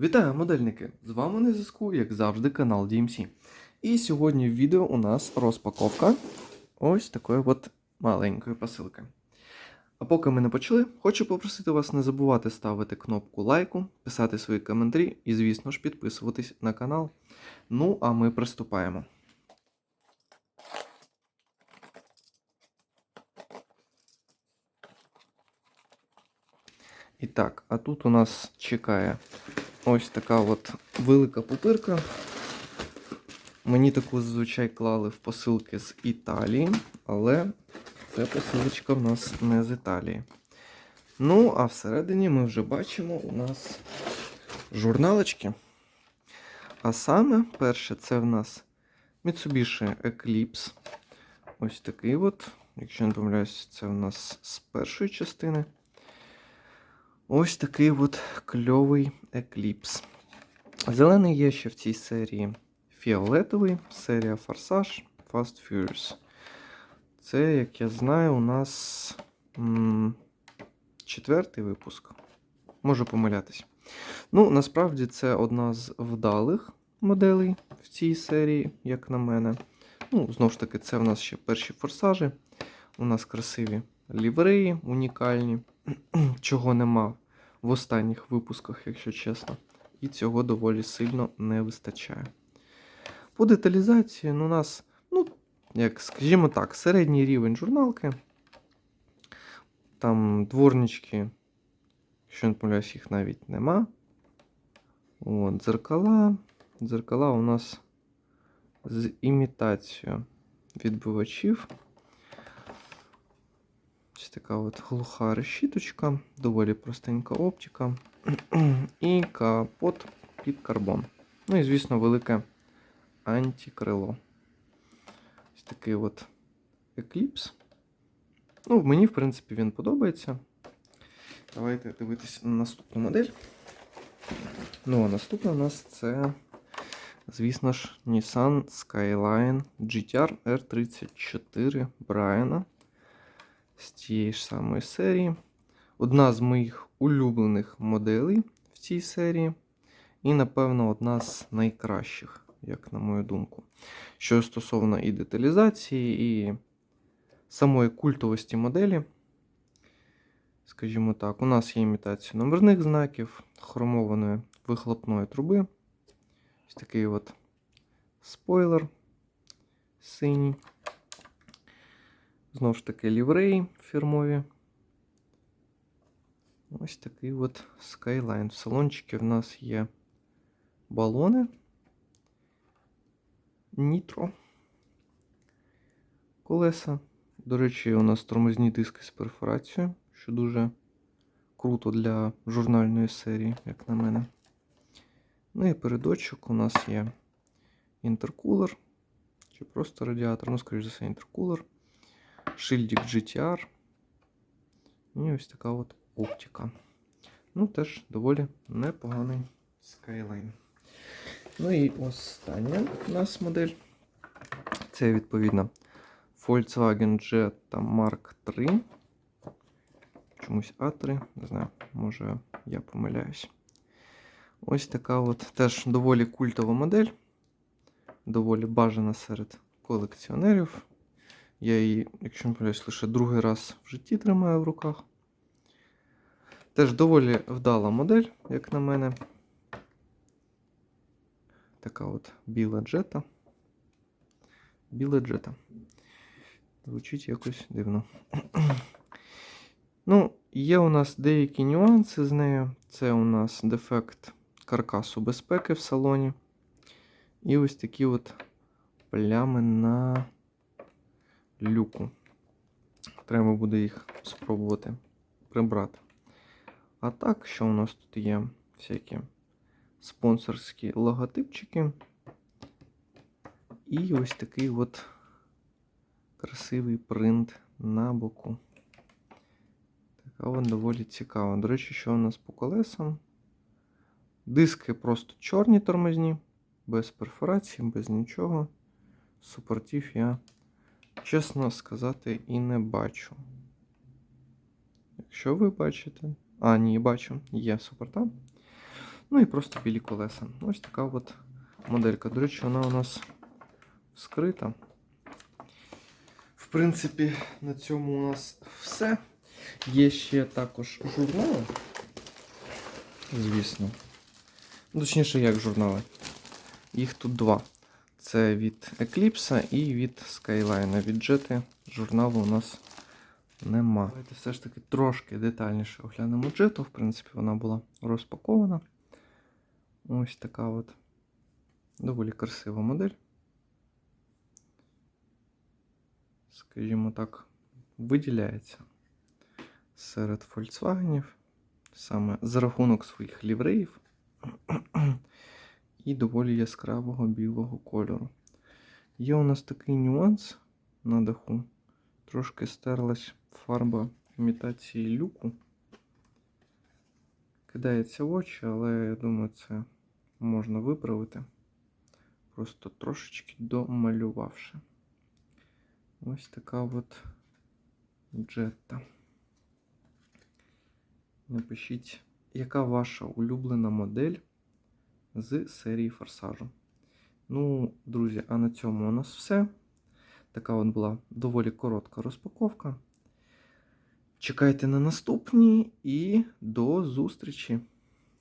Вітаю, модельники! З вами на зв'язку, як завжди, канал DMC. І сьогодні в відео у нас розпаковка ось такої от маленької посилки. А поки ми не почали, хочу попросити вас не забувати ставити кнопку лайку, писати свої коментарі і, звісно ж, підписуватись на канал. Ну, а ми приступаємо. І так, а тут у нас чекає ось така от велика пупирка. Мені таку зазвичай клали в посилки з Італії, але ця посилочка в нас не з Італії. Ну, а всередині ми вже бачимо у нас журналочки. А саме, перше, це в нас Mitsubishi Eclipse. Ось такий от. Якщо не помиляюсь, це в нас з першої частини. Ось такий от кльовий екліпс. Зелений є ще в цій серії фіолетовий, серія Форсаж Fast Furious. Це, як я знаю, у нас м четвертий випуск. Можу помилятись. Ну, насправді, це одна з вдалих моделей в цій серії, як на мене. Ну, знову ж таки, це в нас ще перші форсажі. У нас красиві лівреї, унікальні, чого нема в останніх випусках, якщо чесно. І цього доволі сильно не вистачає. По деталізації ну, у нас, ну, як скажімо так, середній рівень журналки. Там дворнички, якщо не помиляюсь, їх навіть нема. От, дзеркала. Дзеркала у нас з імітацією відбивачів. Ось така от глуха решіточка, доволі простенька оптика. І капот під карбон. Ну і, звісно, велике антикрило. Ось такий от екліпс. Ну, мені, в принципі, він подобається. Давайте дивитися на наступну модель. Ну, а наступна у нас це, звісно ж, Nissan Skyline GTR R34 Брайана з тієї ж самої серії. Одна з моїх улюблених моделей в цій серії. І, напевно, одна з найкращих, як на мою думку. Що стосовно і деталізації, і самої культовості моделі. Скажімо так, у нас є імітація номерних знаків, хромованої вихлопної труби. Ось такий от спойлер синій. Знову ж таки, лівреї фірмові. Ось такий от Skyline. В салончики в нас є балони. Нітро. Колеса. До речі, у нас тормозні диски з перфорацією, що дуже круто для журнальної серії, як на мене. Ну і передочок у нас є інтеркулер. Чи просто радіатор, ну, скоріш за все, інтеркулер шильдик GTR. І ось така от оптика. Ну, теж доволі непоганий Skyline. Ну і остання у нас модель. Це, відповідно, Volkswagen Jetta Mark 3. Чомусь А3, не знаю, може я помиляюсь. Ось така от теж доволі культова модель. Доволі бажана серед колекціонерів. Я її, якщо не помиляюсь, лише другий раз в житті тримаю в руках. Теж доволі вдала модель, як на мене. Така от біла джета. Біла джета. Звучить якось дивно. ну, є у нас деякі нюанси з нею. Це у нас дефект каркасу безпеки в салоні. І ось такі от плями на люку. Треба буде їх спробувати прибрати. А так, що у нас тут є всякі спонсорські логотипчики. І ось такий от красивий принт на боку. Така вона доволі цікава. До речі, що у нас по колесам? Диски просто чорні тормозні, без перфорації, без нічого. Супортів я чесно сказати, і не бачу. Якщо ви бачите. А, ні, бачу, є супорта. Ну і просто білі колеса. Ось така от моделька. До речі, вона у нас скрита. В принципі, на цьому у нас все. Є ще також журнали. Звісно. Ну, Точніше, як журнали. Їх тут два. Це від Eclipse і від Skyline. Від Jet журналу у нас нема. Давайте все ж таки трошки детальніше оглянемо джету. В принципі, вона була розпакована. Ось така от доволі красива модель. Скажімо так, виділяється серед Volkswagen саме за рахунок своїх лівреїв і доволі яскравого білого кольору. Є у нас такий нюанс на даху. Трошки стерлась фарба імітації люку. Кидається в очі, але я думаю, це можна виправити. Просто трошечки домалювавши. Ось така от джетта. Напишіть, яка ваша улюблена модель з серії форсажу. Ну, друзі, а на цьому у нас все. Така от була доволі коротка розпаковка. Чекайте на наступні і до зустрічі!